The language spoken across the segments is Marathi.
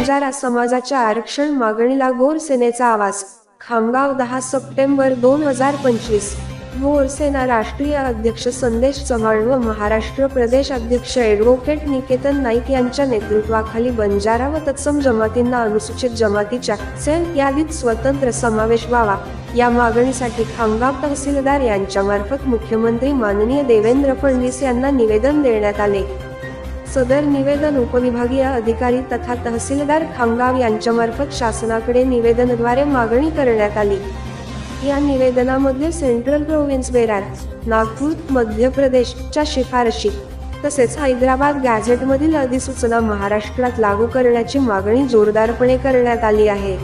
बंजारा समाजाच्या आरक्षण मागणीला गोर सेनेचा आवाज. खामगाव दहा सप्टेंबर दोन हजार पंचवीस. गोरसेना राष्ट्रीय अध्यक्ष संदेश चव्हाण व महाराष्ट्र प्रदेश अध्यक्ष ॲडव्होकेट निकेतन नाईक यांच्या नेतृत्वाखाली बंजारा व तत्सम जमातींना अनुसूचित जमातीच्या सेल यादीत स्वतंत्र समावेश व्हावा. या मागणीसाठी खामगाव तहसीलदार यांच्यामार्फत मुख्यमंत्री माननीय देवेंद्र फडणवीस यांना निवेदन देण्यात आले. सदर निवेदन उपविभागीय अधिकारी तथा तहसीलदार खामगाव यांच्यामार्फत शासनाकडे निवेदनाद्वारे मागणी करण्यात आली. या निवेदनामध्ये सेंट्रल प्रोव्हिन्स बेरार नागपूर मध्य प्रदेशच्या शिफारशी तसेच हैदराबाद गॅझेटमधील अधिसूचना महाराष्ट्रात लागू करण्याची मागणी जोरदारपणे करण्यात आली आहे.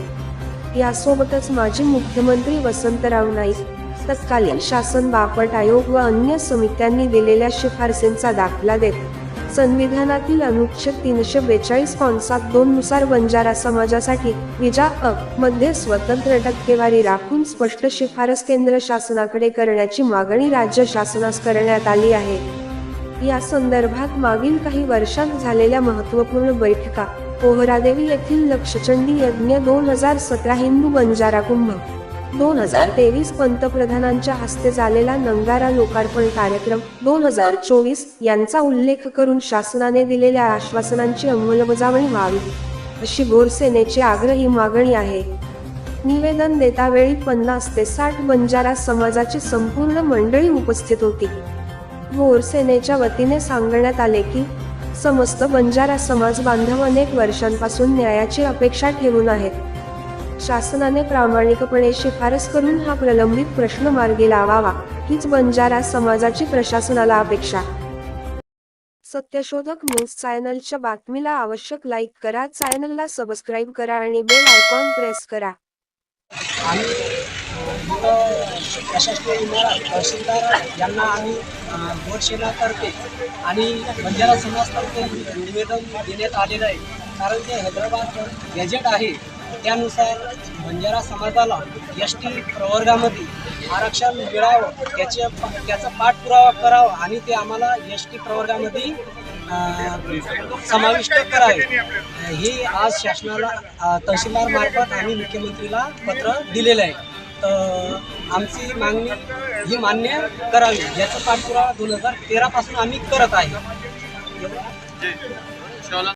यासोबतच माजी मुख्यमंत्री वसंतराव नाईक तत्कालीन शासन बापट आयोग व अन्य समित्यांनी दिलेल्या शिफारसींचा दाखला देत संविधानातील अनुच्छेद तीनशे बेचाळीस कॉन्सात दोन नुसार बंजारा समाजासाठी विजा अ मध्ये स्वतंत्र टक्केवारी राखून स्पष्ट शिफारस केंद्र शासनाकडे करण्याची मागणी राज्य शासनास करण्यात आली आहे. या संदर्भात मागील काही वर्षांत झालेल्या महत्त्वपूर्ण बैठका पोहरादेवी येथील लक्षचंडी यज्ञ दोन हजार सतरा हिंदू बंजारा कुंभ दोन हजार तेवीस पंतप्रधानांच्या हस्ते झालेला नंगारा लोकार्पण कार्यक्रम दोन हजार चोवीस यांचा उल्लेख करून शासनाने दिलेल्या आश्वासनांची अंमलबजावणी व्हावी अशी गोरसेनेची आग्रही मागणी आहे. निवेदन देतावेळी पन्नास ते साठ बंजारा समाजाची संपूर्ण मंडळी उपस्थित होती. गोरसेनेच्या वतीने सांगण्यात आले की समस्त बंजारा समाज बांधव अनेक वर्षांपासून न्यायाची अपेक्षा ठेवून आहेत. शासनाने प्रामाणिकपणे शिफारस करून हा प्रलंबित प्रश्न मार्गी लावावा हीच बंजारा समाजाची प्रशासनाला अपेक्षा. सत्यशोधक न्यूज चॅनलच्या बातमीला आवश्यक लाईक करा चॅनलला सबस्क्राईब करा आणि बेल आयकॉन प्रेस करा. आणि प्रशासकीय इमारत तहसीलदार यांना आम्ही गोडसेनातर्फे आणि बंजारा समाजतर्फे निवेदन देण्यात आलेलं आहे. कारण ते हैदराबाद गॅजेट आहे. त्यानुसार बंजारा समाजाला एस टी प्रवर्गामध्ये आरक्षण मिळावं त्याचे त्याचा पाठपुरावा करावा आणि ते आम्हाला एस टी प्रवर्गामध्ये समाविष्ट करावे. हे आज शासनाला तहसीलदार मार्फत आम्ही मुख्यमंत्रीला पत्र दिलेलं आहे. तर आमची मागणी ही मान्य करावी. याचा पाठपुरावा दोन हजार तेरापासून आम्ही करत आहे.